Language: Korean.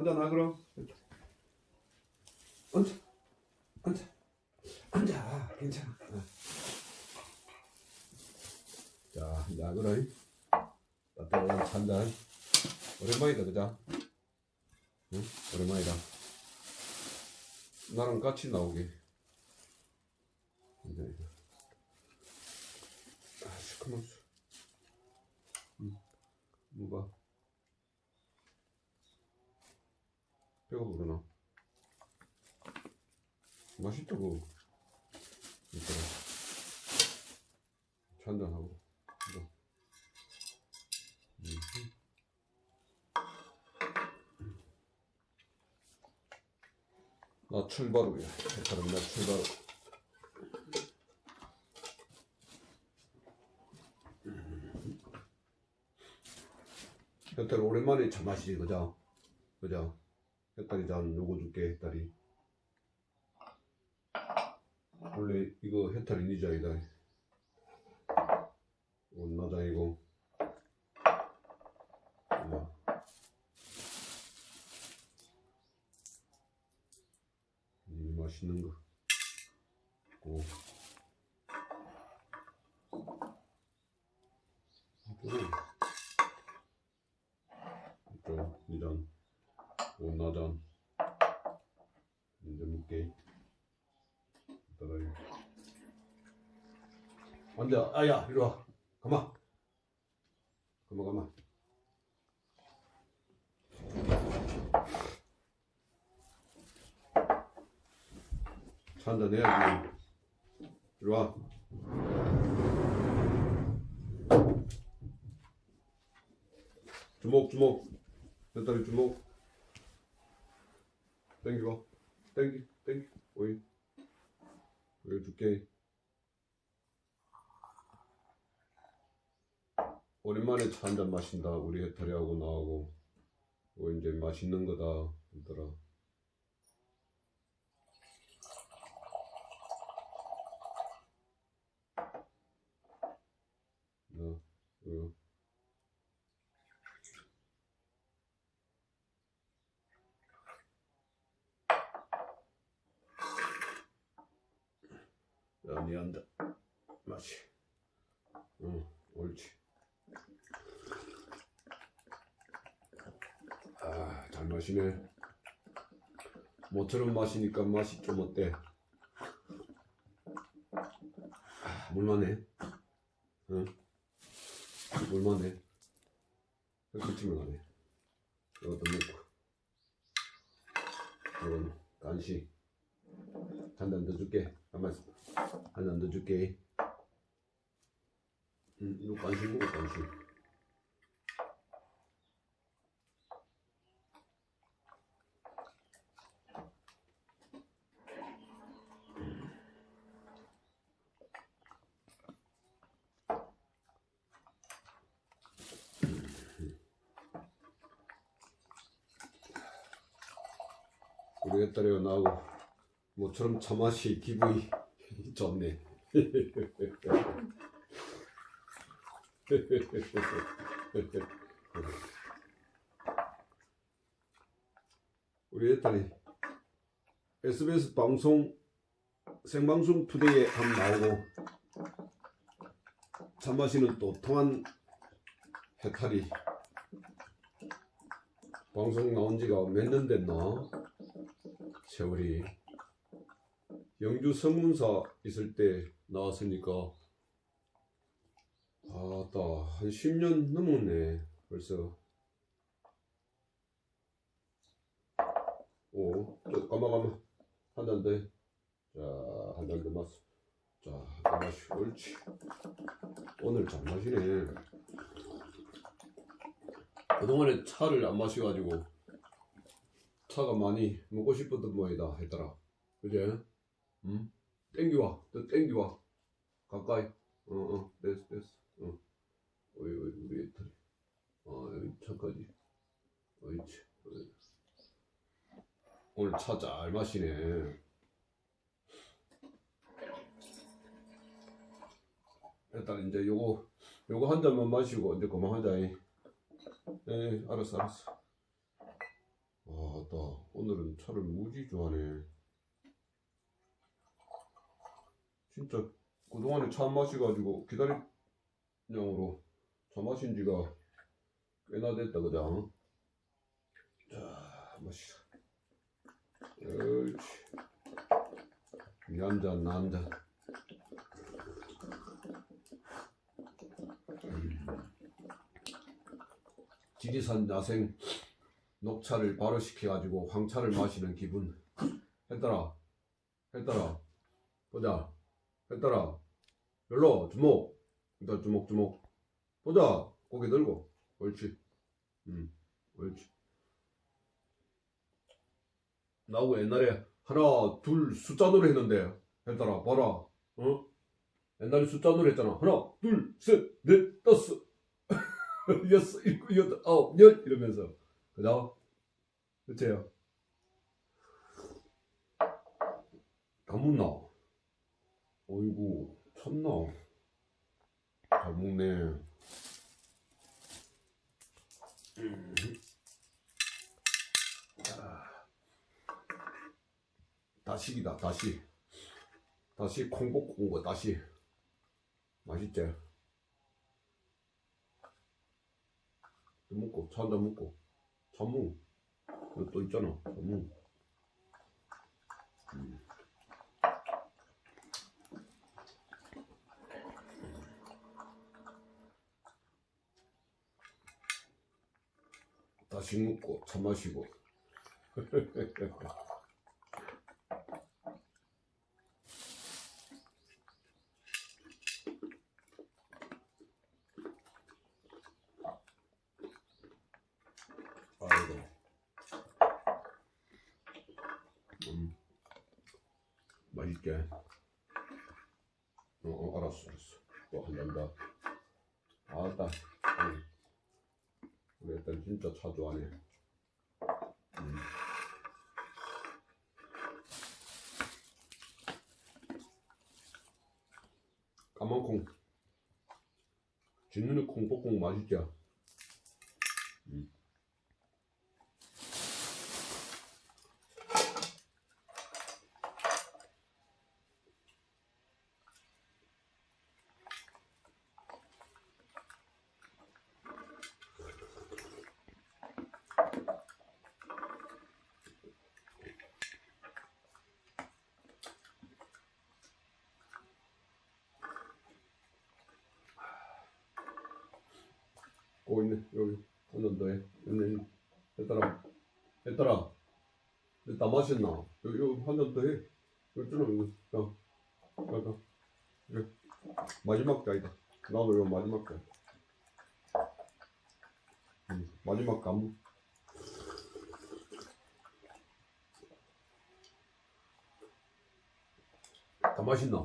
앉아 나 그럼. 앉아. 앉아. 앉아. 괜찮아. 어. 자 이제 그래 따뜻한 찬잔 오랜만이다 그자 응? 오랜만이다. 나랑 같이 나오게. 아 시커먼 수. 응. 뭐가 배가 부르나? 맛있다고 이따가 찬잔하고. 이거. 음. 나 출바로야. 색깔은 나 출바로 햇달 오랜만에 차 마시지 그자 그자 햇달이 잔 요거 줄게 햇달이 원래 이거 햇달이 니 잔이다 이건 나 잔이고 야. 이 맛있는 거 고. 이쪽은 이쪽 이잔 온나잔 이제 먹게 이따가 이거 앉아 아야. 이리 와. 가마 가마. 차 한잔 해야지. 이리 와. 주먹 주먹. 몇 다리 주먹? 땡기고. 땡기 땡기. 오이. 오이 줄게 오랜만에 차 한 잔 마신다 우리 해탈이하고 나하고 뭐 이제 맛있는 거다 얘들아 나 이거 야, 니 앉아. 마시. 응, 옳지. 아, 잘 마시네. 모처럼 마시니까 맛이 좀 어때? 아, 물만해. 응? 물만해. 흑기침을 가네. 이것도 먹고. 이건 간식. 한잔 더 줄게. 있어. 한잔 더 줄게. 응, 이거 간식 먹어, 간식. 애딸이가 나하고 모처럼 차 맛이 기분이 좋네. 우리 애딸이 SBS 방송 생방송 투데이에 한 나오고 차 마시는 또 통한 해탈이 방송 나온 지가 몇 년 됐나? 세월이 영주 성문사 있을 때 나왔으니까 아따 한 10년 넘었네 벌써 오, 저 까마 까마 한잔 더. 자, 한잔 더 마셔. 자, 더 마시. 옳지. 오늘 잘 마시네. 그동안에 차를 안 마셔가지고 차가 많이 먹고 싶었던 모양이다 했더라. 그제? 응? 땡겨와. 또 땡겨와. 가까이. 어, 어. 됐어, 됐어. 어. 어이, 어이, 우리 애들이. 어, 여기 차까지. 어이치. 어이. 오늘 차 잘 마시네. 일단 이제 요거 요거 한 잔만 마시고 이제 그만 하자. 예, 알았어, 알았어. 아, 나 오늘은 차를 무지 좋아하네. 진짜 그동안에 차 안 마셔가지고 기다림용으로 차 마신 지가 꽤나 됐다, 그죠? 자, 마시자. 옳지. 한 잔. 지리산 야생 녹차를 발효시켜가지고 황차를 마시는 기분. 했더라. 했더라. 보자. 했더라. 열로 주목. 일단 주목 주목. 보자. 고개 들고. 옳지. 음. 옳지. 나하고 옛날에 하나 둘 숫자 노래 했는데 했더라. 봐라. 어? 옛날에 숫자 노래 했잖아. 하나 둘 셋 넷 다섯 여섯 일곱 여덟 아홉 열 이러면서 그죠? 그치요? 다 묻나? 어이구 참나 잘 먹네. 다시기다 다시 다시 콩 볶고 온거 다시 맛있지? 한잔 먹고. 자무 이거 또 있잖아 자무 음. 다시 먹고 차 마시고 음 맛있게 어, 어 알았어 알았어 또한잔더 아따 응. 우리 일단 진짜 차 좋아하네 음. 까만 콩 진눈의 콩볶콩 맛있죠? 오 있네 여기 한잔 더해. 있네 했더라 했더라 근데 다 마셨나? 여기 여기 한잔 더해. 여기 있잖아 여기 야 야 야 그래 마지막 자이다. 나도 이거 마지막 자 음, 마지막 감. 다 마신나